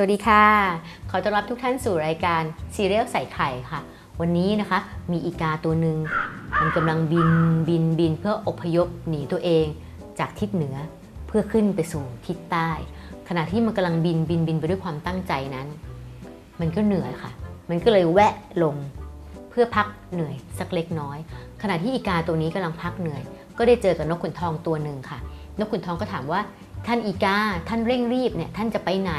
วัสดีค่ะ ขอต้อนรับทุกท่านสู่รายการซีเรียลใส่ไข่ค่ะ วันนี้นะคะมีอีกาตัวหนึ่งมันกำลังบินบินบินเพื่ออพยพหนีตัวเองจากทิศเหนือเพื่อขึ้นไปสู่ทิศใต้ ขณะที่มันกำลังบินบินบินไปด้วยความตั้งใจนั้น มันก็เหนื่อยค่ะ มันก็เลยแวะลงเพื่อพักเหนื่อยสักเล็กน้อย ขณะที่อีกาตัวนี้กำลังพักเหนื่อย ก็ได้เจอกับนกขุนทองตัวหนึ่งค่ะ นกขุนทองก็ถามว่าท่านอีกาท่านเร่งรีบเนี่ยท่านจะไปไหน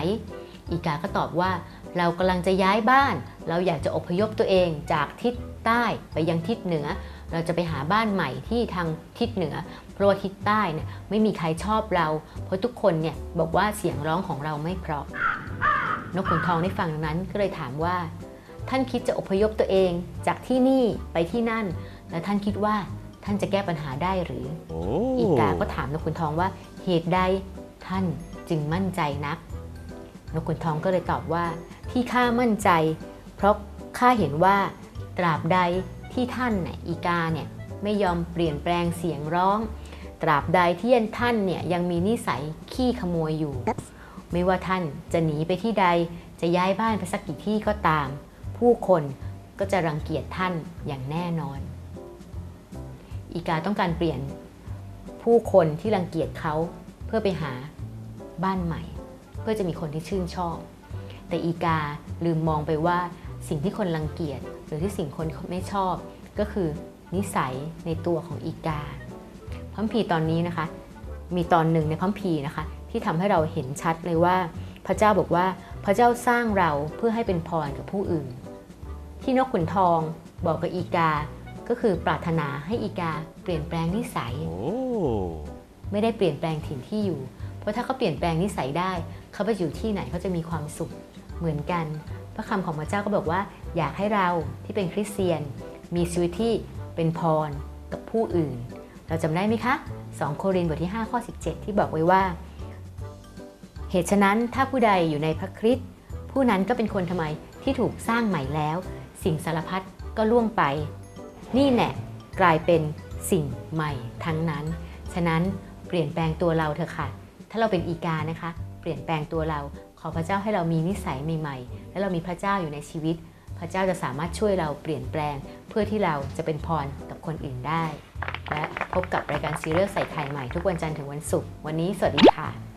อีกาก็ตอบว่า เรากำลังจะย้ายบ้าน เราอยากจะอพยพตัวเองจากทิศใต้ไปยังทิศเหนือ เราจะไปหาบ้านใหม่ที่ทางทิศเหนือ เพราะว่าทิศใต้เนี่ยไม่มีใครชอบเรา เพราะทุกคนเนี่ยบอกว่าเสียงร้องของเราไม่เพราะ นกขุนทองได้ฟังดังนั้นก็เลยถามว่า ท่านคิดจะอพยพตัวเองจากที่นี่ไปที่นั่น แล้วท่านคิดว่าท่านจะแก้ปัญหาได้หรือโอ้อีกาก็ถามนกขุนทองว่าเหตุใดท่านจึงมั่นใจนัก นกขุนทองก็เลยตอบว่า ที่ข้ามั่นใจ เพราะข้าเห็นว่าตราบใดที่ท่านอีกาเนี่ยไม่ยอมเปลี่ยนแปลงเสียงร้อง ตราบใดที่ท่านเนี่ยยังมีนิสัยขี้ขโมยอยู่ ไม่ว่าท่านจะหนีไปที่ใดจะย้ายบ้านไปสักกี่ที่ก็ตาม ผู้คนก็จะรังเกียจท่านอย่างแน่นอน อีกาต้องการเปลี่ยนผู้คนที่รังเกียจเขาเพื่อไปหาบ้านใหม่ เพื่อจะมีคนที่ชื่นชอบ แต่อีกาลืมมองไปว่าสิ่งที่คนรังเกียจหรือที่สิ่งคนไม่ชอบ ก็คือนิสัยในตัวของอีกาพระคัมภีร์ตอนนี้นะคะ มีตอนหนึ่งในพระคัมภีร์นะคะ ที่ทำให้เราเห็นชัดเลยว่า พระเจ้าบอกว่าพระเจ้าสร้างเราเพื่อให้เป็นพรกับผู้อื่น ที่นกขุนทองบอกกับอีกา ก็คือปรารถนาให้อีกาเปลี่ยนแปลงนิสัยโอ้ไม่ได้เปลี่ยนแปลงถิ่นที่อยู่ เพราะถ้าเขาเปลี่ยนแปลงนิสัยได้ เขาไปอยู่ที่ไหนเขาจะมีความสุขเหมือนกัน พระคำของพระเจ้าก็บอกว่า อยากให้เราที่เป็นคริสเตียน มีชีวิตที่เป็นพรกับผู้อื่น เราจำได้ไหมคะ 2 โครินธ์บทที่ 5 ข้อ 17 ที่บอกไว้ว่า เหตุฉะนั้นถ้าผู้ใดอยู่ในพระคริสต์ผู้นั้นก็เป็นคนทำไมที่ถูกสร้างใหม่แล้ว สิ่งสารพัดก็ล่วงไป นี่แน่กลายเป็นสิ่งใหม่ทั้งนั้น ฉะนั้นเปลี่ยนแปลงตัวเราเถอะค่ะ ถ้าเราเป็นอีกานะคะ เปลี่ยนแปลงตัวเรา ขอพระเจ้าให้เรามีนิสัยใหม่ๆ และเรามีพระเจ้าอยู่ในชีวิต พระเจ้าจะสามารถช่วยเราเปลี่ยนแปลง เพื่อที่เราจะเป็นพรกับคนอื่นได้ และพบกับรายการซีเรียลใส่ไข่ใหม่ทุกวันจันทร์ถึงวันศุกร์วันนี้สวัสดีค่ะ